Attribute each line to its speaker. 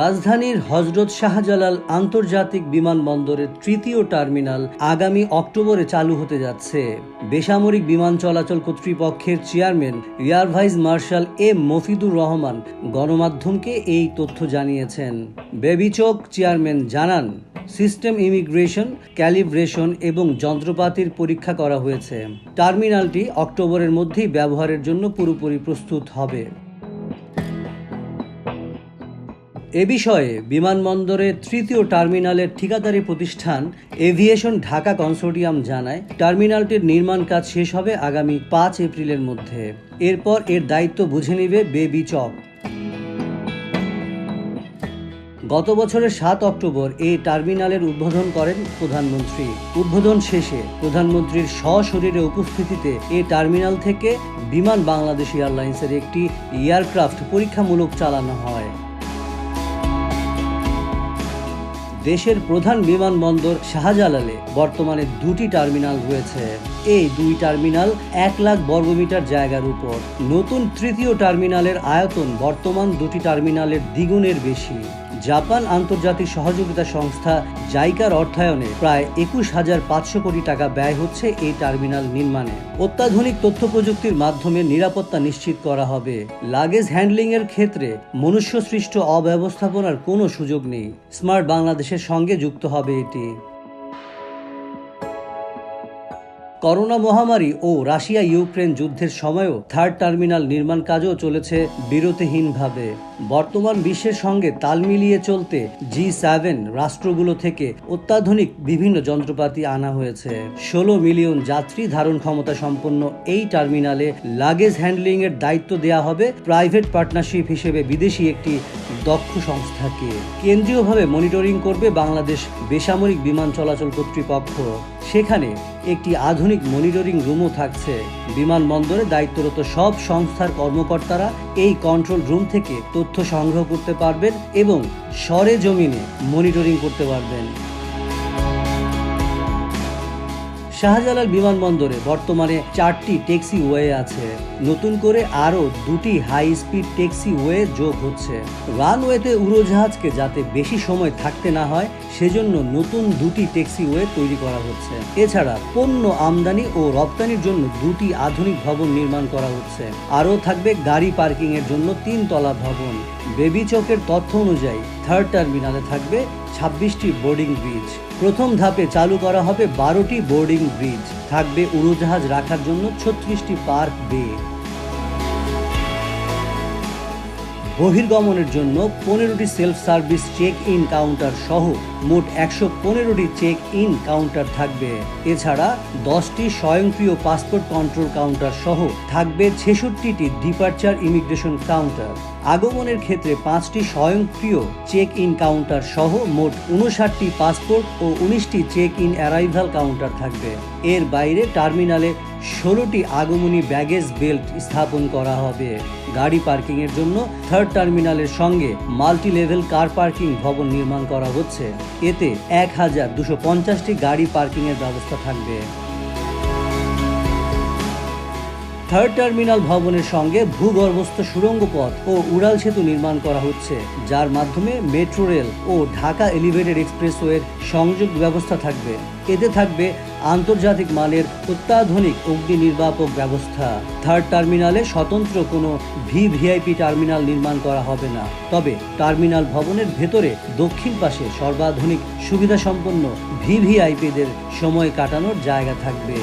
Speaker 1: রাজধানীর হজরত শাহজালাল আন্তর্জাতিক বিমানবন্দরের তৃতীয় টার্মিনাল আগামী অক্টোবরে চালু হতে যাচ্ছে। বেসামরিক বিমান চলাচল কর্তৃপক্ষের chairman, air vice marshal M Mofidur Rahman গণমাধ্যমকে এই তথ্য জানিয়েছেন। বেবিচক চেয়ারম্যান জানান, সিস্টেম ইমিগ্রেশন, ক্যালিব্রেশন এবং যন্ত্রপাতির পরীক্ষা করা হয়েছে। টার্মিনালটি অক্টোবরের মধ্যেই ব্যবহারের জন্য পুরোপুরি প্রস্তুত হবে। এ বিষয়ে বিমানবন্দরের তৃতীয় টার্মিনালের ঠিকাদারি প্রতিষ্ঠান এভিয়েশন ঢাকা কনসোর্টিয়াম জানায়, টার্মিনালটির নির্মাণ কাজ শেষ হবে আগামী পাঁচ এপ্রিলের মধ্যে। এরপর এর দায়িত্ব বুঝে নেবে বেবি চক। গত বছরের সাত অক্টোবর এই টার্মিনালের উদ্বোধন করেন প্রধানমন্ত্রী। উদ্বোধন শেষে প্রধানমন্ত্রীর সশরীরে উপস্থিতিতে এই টার্মিনাল থেকে বিমান বাংলাদেশ এয়ারলাইন্সের একটি এয়ারক্রাফট পরীক্ষামূলক চালানো হয়। দেশের প্রধান বিমানবন্দর শাহজালালে বর্তমানে দুটি টার্মিনাল রয়েছে। এই দুই টার্মিনাল এক লাখ বর্গমিটার জায়গার উপর। নতুন তৃতীয় টার্মিনালের আয়তন বর্তমান দুটি টার্মিনালের দ্বিগুণের বেশি। জাপান আন্তর্জাতিক সহযোগিতা সংস্থা জাইকার অর্থায়নে প্রায় একুশ হাজার পাঁচশো কোটি টাকা ব্যয় হচ্ছে এই টার্মিনাল নির্মাণে। অত্যাধুনিক তথ্য প্রযুক্তির মাধ্যমে নিরাপত্তা নিশ্চিত করা হবে। লাগেজ হ্যান্ডলিং এর ক্ষেত্রে মনুষ্য সৃষ্ট অব্যবস্থাপনার কোনো সুযোগ নেই। স্মার্ট বাংলাদেশের সঙ্গে যুক্ত হবে এটি। করোনা মহামারী ও রাশিয়া ইউক্রেন যুদ্ধের সময়ও থার্ড টার্মিনাল নির্মাণ কাজও চলেছে বিরতিহীনভাবে। বর্তমান বিশ্বের সঙ্গে তাল মিলিয়ে চলতে জি সেভেন রাষ্ট্রগুলো থেকে অত্যাধুনিক বিভিন্ন যন্ত্রপাতি আনা হয়েছে। ষোলো মিলিয়ন যাত্রী ধারণ ক্ষমতা সম্পন্ন এই টার্মিনালে লাগেজ হ্যান্ডলিং এর দায়িত্ব দেওয়া হবে প্রাইভেট পার্টনারশিপ হিসেবে বিদেশি একটি দক্ষ সংস্থাকে কেন্দ্রীয়ভাবে মনিটরিং করবে বাংলাদেশ বেসামরিক বিমান চলাচল কর্তৃপক্ষ। সেখানে একটি আধুনিক মনিটরিং রুমও থাকছে। বিমানবন্দরে দায়িত্বরত সব সংস্থার কর্মকর্তারা এই কন্ট্রোল রুম থেকে তথ্য সংগ্রহ করতে পারবেন এবং সরে জমিনে মনিটরিং করতে পারবেন। শাহজালাল বিমানবন্দরে বর্তমানে চারটি ট্যাক্সি ওয়ে আছে। নতুন করে আরও দুটি হাই স্পিড ট্যাক্সি ওয়ে যোগ হচ্ছে। রানওয়েতে উড়োজাহাজকে যাতে বেশি সময় থাকতে না হয়, সেজন্য নতুন দুটি ট্যাক্সি ওয়ে তৈরি করা হচ্ছে। এছাড়া পণ্য আমদানি ও রপ্তানির জন্য দুটি আধুনিক ভবন নির্মাণ করা হচ্ছে। আরও থাকবে গাড়ি পার্কিং এর জন্য তিন তলা ভবন। বেবি চকের তথ্য অনুযায়ী থার্ড টার্মিনালে থাকবে ছাব্বিশটি বোর্ডিং ব্রিজ। প্রথম ধাপে চালু করা হবে বারোটি বোর্ডিং ব্রিজ। থাকবে উড়োজাহাজ রাখার জন্য ছত্রিশটি পার্ক বে। বহির্গমনের জন্য পনেরোটি self service check in counter সহ মোট একশো পনেরোটি চেক ইন কাউন্টার থাকবে। এছাড়া দশটি স্বয়ংক্রিয় পাসপোর্ট কন্ট্রোল কাউন্টার সহ থাকবে ছেষট্টিটি ডিপার্চার ইমিগ্রেশন কাউন্টার আগমনের ক্ষেত্রে পাঁচটি স্বয়ংক্রিয় চেক ইন কাউন্টার সহ মোট উনষাটটি পাসপোর্ট ও উনিশটি চেক ইন অ্যারাইভাল কাউন্টার থাকবে। এর বাইরে টার্মিনালে ষোলোটি আগমনী ব্যাগেজ বেল্ট স্থাপন করা হবে। গাড়ি পার্কিংয়ের জন্য থার্ড টার্মিনালের সঙ্গে মাল্টি লেভেল কার পার্কিং ভবন নির্মাণ করা হচ্ছে। এতে এক হাজার দুশো পঞ্চাশটি গাড়ি পার্কিংয়ের ব্যবস্থা থাকবে। থার্ড টার্মিনাল ভবনের সঙ্গে ভূগর্ভস্থ সুড়ঙ্গ পথ ও উড়াল সেতু নির্মাণ করা হচ্ছে, যার মাধ্যমে মেট্রো রেল ও ঢাকা এলিভেটেড এক্সপ্রেসওয়ের সংযোগ ব্যবস্থা থাকবে। এতে থাকবে আন্তর্জাতিক মানের অত্যাধুনিক অগ্নি নির্বাপক ব্যবস্থা। থার্ড টার্মিনালে স্বতন্ত্র কোনো ভি ভিআইপি টার্মিনাল নির্মাণ করা হবে না। তবে টার্মিনাল ভবনের ভেতরে দক্ষিণ পাশে সর্বাধুনিক সুবিধা সম্পন্ন ভিভিআইপিদের সময় কাটানোর জায়গা থাকবে।